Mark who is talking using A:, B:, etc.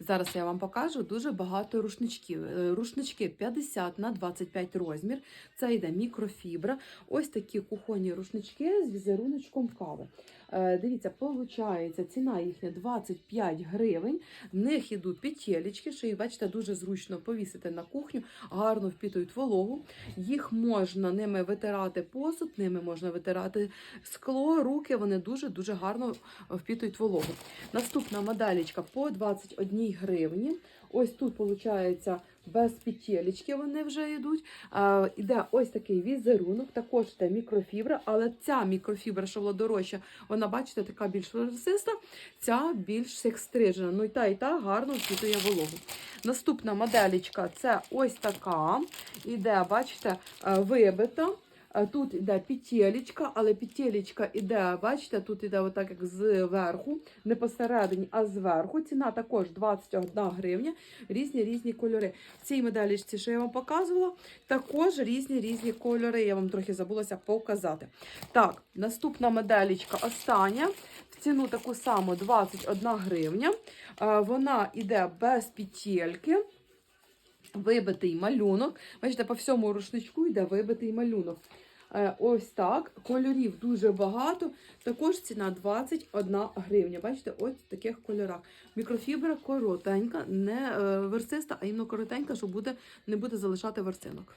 A: Зараз я вам покажу дуже багато рушничків. Е, Рушнички 50 на 25 розмір. Це йде мікрофібра. Ось такі кухонні рушнички з візеруночком кави. Е, Дивіться, виходить, ціна їхня 25 гривень. В них ідуть петелечки, що їх, бачите, дуже зручно повісити на кухню, гарно впітують вологу. Їх можна ними витирати посуд, ними можна витирати скло, руки. Вони дуже-дуже гарно впітують вологу. Наступна медалічка по 21 гривні. Ось тут, виходить, без петелечки вони вже йдуть. А, іде ось такий візерунок, також йде мікрофібра, але ця мікрофібра, що була дорожча, вона, бачите, така більш версиста, ця більш секстрижена. Ну і та, і та гарно впітує вологу. Наступна моделічка це ось така. Іде, бачите, е, вибита. Е, Тут іде петелечка, але петелечка іде, бачите, тут іде отак як зверху, не посередині, а зверху. Ціна також 21 гривня, різні різні кольори. В цій медалічці, що я вам показувала, також різні різні кольори. Я вам трохи забулася показати. Так, наступна медалічка остання. Ціну таку саму 21 гривня. Е, Вона іде без петельки. Вибитий малюнок. Бачите, по всьому рушничку йде вибитий малюнок. Е, Ось так. Кольорів дуже багато. Також ціна 21 гривня. Бачите, ось в таких кольорах. Мікрофібра коротенька, не е, версиста, а іменно коротенька, що буде, не буде залишати версинок.